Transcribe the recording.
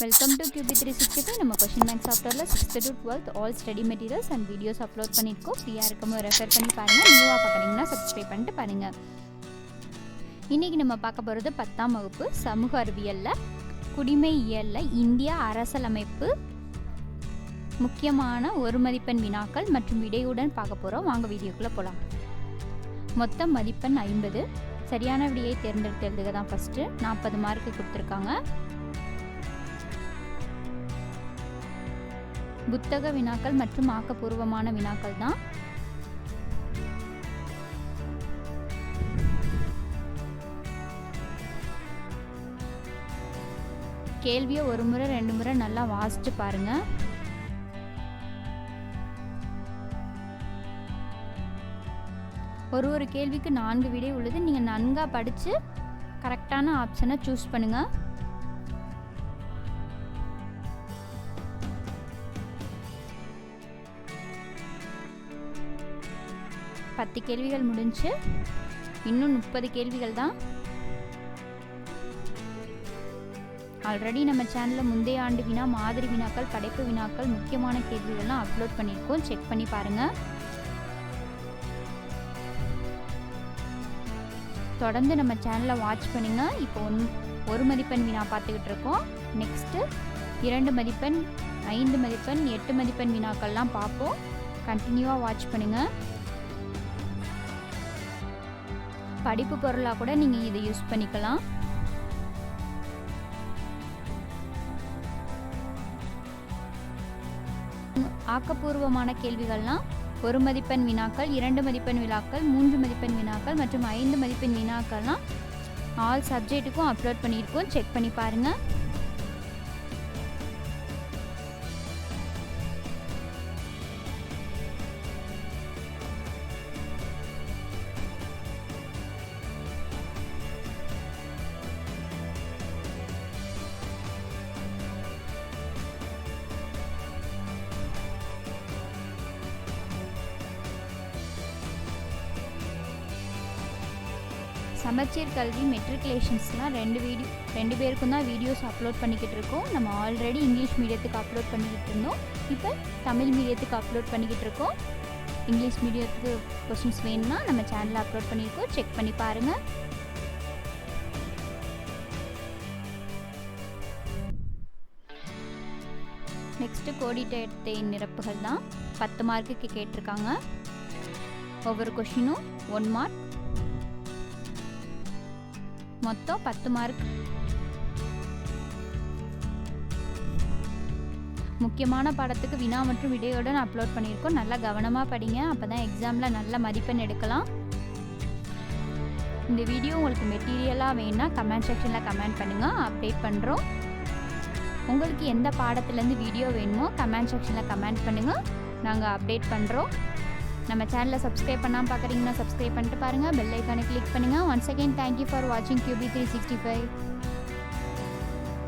Welcome to QB three sixty five நம்ம question bank சாஃப்ட்வேரில் sixth to twelfth all study materials and videos upload பண்ணியிருக்கோம் ஃப்ரீயாக இருக்கும்போது refer பண்ணி பாருங்கள் நியூவாக பார்க்குறீங்கன்னா சப்ஸ்கிரைப் பண்ணிட்டு பாருங்கள் இன்றைக்கி நம்ம பார்க்க போகிறது பத்தாம் வகுப்பு சமூக அறிவியலில் குடிமை இயலில் இந்தியா அரசியலமைப்பு முக்கியமான ஒரு மதிப்பெண் வினாக்கள் மற்றும் விடையுடன் பார்க்க போகிறோம் வாங்க வீடியோக்குள்ளே போகலாம் மொத்த மதிப்பெண் ஐம்பது. சரியான விடையை தேர்ந்தெடுத்து எழுதுக தான் ஃபஸ்ட்டு நாற்பது மார்க்கு கொடுத்துருக்காங்க. புத்தக வினாக்கள் மற்றும் ஆக்கப்பூர்வமான வினாக்கள் தான். கேள்வியை ஒரு முறை ரெண்டு முறை நல்லா வாசிச்சு பாருங்க. ஒரு ஒரு கேள்விக்கு நான்கு விடை உள்ளது. நீங்கள் நன்காக படித்து கரெக்டான ஆப்ஷனை சூஸ் பண்ணுங்கள் பத்து கேள்விகள் முடிஞ்சு இன்னும் முப்பது கேள்விகள் தான். ஆல்ரெடி நம்ம சேனலில் முந்தைய ஆண்டு வினா மாதிரி வினாக்கள் படைப்பு வினாக்கள் முக்கியமான கேள்விகள்லாம் அப்லோட் பண்ணியிருக்கோம். செக் பண்ணி பாருங்கள் தொடர்ந்து நம்ம சேனலை வாட்ச் பண்ணுங்க. இப்போ ஒன் ஒரு மதிப்பெண் வினா பார்த்துக்கிட்டு இருக்கோம். நெக்ஸ்ட்டு இரண்டு மதிப்பெண் ஐந்து மதிப்பெண் எட்டு மதிப்பெண் வினாக்கள்லாம் பார்ப்போம். கண்டினியூவாக வாட்ச் பண்ணுங்கள் படிப்பு பொருளாக கூட நீங்கள் இதை யூஸ் பண்ணிக்கலாம். ஆக்கப்பூர்வமான கேள்விகள்லாம் ஒரு மதிப்பெண் வினாக்கள் இரண்டு மதிப்பெண் வினாக்கள் மூன்று மதிப்பெண் வினாக்கள் மற்றும் ஐந்து மதிப்பெண் வினாக்கள்லாம் ஆல் சப்ஜெக்ட்டுக்கும் அப்லோட் பண்ணியிருக்கோம். செக் பண்ணி பாருங்கள் சமச்சீர் கல்வி மெட்ரிகுலேஷன்ஸ்லாம் ரெண்டு வீடியோ ரெண்டு பேருக்கும் தான் வீடியோஸ் அப்லோட் பண்ணிக்கிட்டு இருக்கோம். நம்ம ஆல்ரெடி இங்கிலீஷ் மீடியத்துக்கு அப்லோட் பண்ணிக்கிட்டு இருந்தோம். இப்போ தமிழ் மீடியத்துக்கு அப்லோட் பண்ணிக்கிட்டு இருக்கோம். இங்கிலீஷ் மீடியத்துக்கு கொஸ்டின்ஸ் வேணும்னா நம்ம சேனலில் அப்லோட் பண்ணியிருக்கோம். செக் பண்ணி பாருங்கள் நெக்ஸ்ட்டு கோடிட்ட நிரப்புகள் தான் பத்து மார்க்குக்கு கேட்டிருக்காங்க. ஒவ்வொரு கொஷினும் ஒன் மார்க் மொத்தம் பத்து மார்க் முக்கியமான பாடத்துக்கு வினா மற்றும் விடையுடன் அப்லோட் பண்ணியிருக்கோம். நல்லா கவனமாக படிங்க. அப்போ தான் எக்ஸாமில் நல்ல மதிப்பெண் எடுக்கலாம். இந்த வீடியோ உங்களுக்கு மெட்டீரியலாக வேணும்னா கமெண்ட் செக்ஷனில் கமெண்ட் பண்ணுங்கள் அப்டேட் பண்ணுறோம் உங்களுக்கு எந்த பாடத்துலேருந்து வீடியோ வேணுமோ கமெண்ட் செக்ஷனில் கமெண்ட் பண்ணுங்கள் நாங்கள் அப்டேட் பண்ணுறோம் நம்ம சேனலை சப்ஸ்கிரைப் பண்ணாமல் பார்க்குறீங்கன்னா சப்ஸ்கிரைப் பண்ணிட்டு பாருங்கள் பெல் ஐக்கானை கிளிக் பண்ணுங்கள் once again thank you for வாட்சிங் கியூபி த்ரீ சிக்ஸ்டி ஃபைவ்